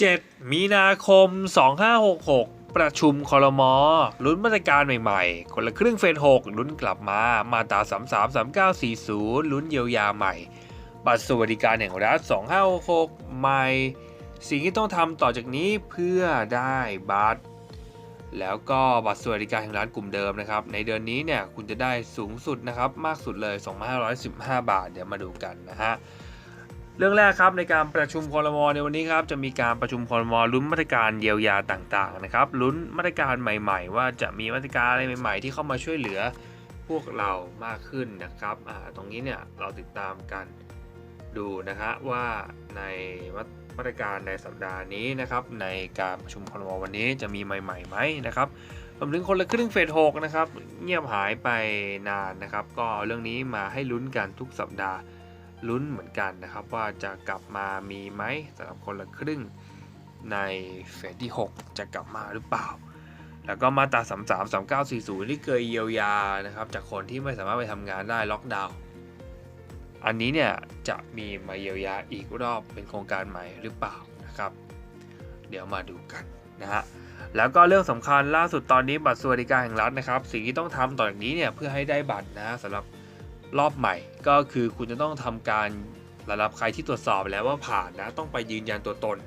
7 มีนาคม 2566 ประชุมคอรมอลุ้นมาตรการใหม่ๆ คนละครึ่งเฟส6ลุ้นกลับมามาตรา 33 3940 ลุ้นเยียวยาใหม่ บัตรสวัสดิการแห่งรัฐ 2566 ใหม่ สิ่งที่ต้องทำต่อจากนี้เพื่อได้บัตร แล้วก็บัตรสวัสดิการแห่งรัฐกลุ่มเดิมนะครับ ในเดือนนี้เนี่ยคุณจะได้สูงสุดนะครับ มากสุดเลย 2,515 บาท เดี๋ยวมาดูกันนะฮะ เรื่องแรกครับในการประชุมคอรมอในวันนี้ครับจะมีการประชุมคอรมอลุ้นมาตรการเยียวยาต่างๆนะครับลุ้นมาตรการใหม่ ๆ ว่าจะมีมาตรการอะไรใหม่ ๆ ที่เข้ามาช่วยเหลือพวกเรามากขึ้นนะครับตรงนี้เนี่ยเราติดตามกันดูนะฮะว่าในมาตรการในสัปดาห์นี้นะครับในการประชุมคอรมอวันนี้จะมีใหม่ๆไหมนะครับรวมถึงคนละครึ่งเฟสหกนะครับเงียบหายไปนานนะครับ ก็เรื่องนี้มาให้ลุ้นกันทุกสัปดาห์ ลุ้นเหมือนกันนะครับว่าจะกลับมามีไหมสำหรับคนละครึ่งในเฟสที่ 6 จะกลับมาหรือเปล่า แล้วก็มาตรา33 39 40 ที่เคยเยียวยานะครับจากคนที่ไม่สามารถไปทำงานได้ล็อกดาวน์อันนี้เนี่ยจะมีมาเยียวยาอีกรอบเป็นโครงการใหม่หรือเปล่านะครับ เดี๋ยวมาดูกันนะฮะแล้วก็เรื่องสำคัญล่าสุดตอนนี้บัตรสวัสดิการแห่งรัฐนะครับ สิ่งที่ต้องทำต่อจากนี้เนี่ยเพื่อให้ได้บัตรนะสำหรับ รอบใหม่ ก็คือคุณจะต้องทำการระดับใครที่ตรวจสอบแล้วว่าผ่านนะต้องไปยืนยันตัวตน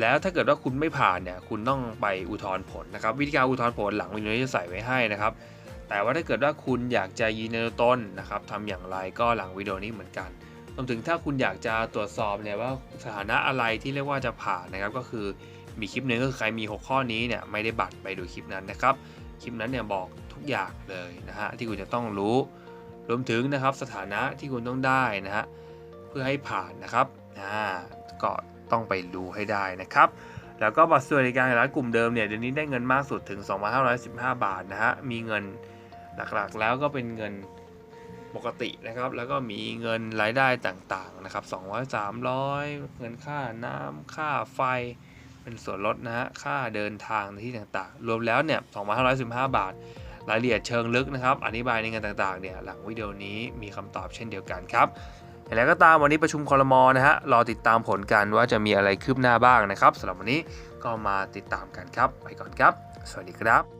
แล้วถ้าเกิดว่าคุณไม่ผ่านเนี่ยคุณต้องไปอุทธรณ์ผลนะครับ วิธีการอุทธรณ์ผลหลังวิดีโอนี้จะใส่ไว้ให้นะครับ แต่ว่าถ้าเกิดว่าคุณอยากจะยืนยันตัวตนนะครับทำอย่างไรก็หลังวิดีโอนี้เหมือนกันรวมถึงถ้าคุณอยากจะตรวจสอบเนี่ยว่าสถานะอะไรที่เรียกว่าจะผ่านนะครับ ก็คือมีคลิปหนึ่งก็คือใครมี 6 ข้อนี้เนี่ยไม่ได้บัตรไปดูคลิปนั้นนะครับ คลิปนั้นเนี่ยบอกทุกอย่างเลยนะฮะที่คุณจะต้องรู้ รวมถึงนะครับสถานะที่คุณต้องได้นะฮะเพื่อให้ผ่านนะครับอ่าก็ต้องไปดูให้ได้นะครับ แล้วก็บัตรสวัสดิการแห่งรัฐกลุ่มเดิมเนี่ยเดี๋ยวนี้ได้เงินมากสุดถึง 2,515 บาทนะฮะมีเงินหลักๆแล้วก็เป็นเงินปกตินะครับ แล้วก็มีเงินรายได้ต่างๆนะครับ200 300 เงินค่าน้ำค่าไฟ เป็นส่วนลดนะฮะค่าเดินทางในที่ต่างๆ รวมแล้วเนี่ย2,515 บาท รายละเอียดเชิงลึกนะครับ อธิบายในงานต่างๆเนี่ยหลังวิดีโอนี้มีคำตอบเช่นเดียวกันครับอย่างไรก็ตามวันนี้ประชุมคอรมอนะฮะรอติดตามผลกันว่าจะมีอะไรคืบหน้าบ้างนะครับสำหรับวันนี้ก็มาติดตามกันครับ ไปก่อนครับ สวัสดีครับ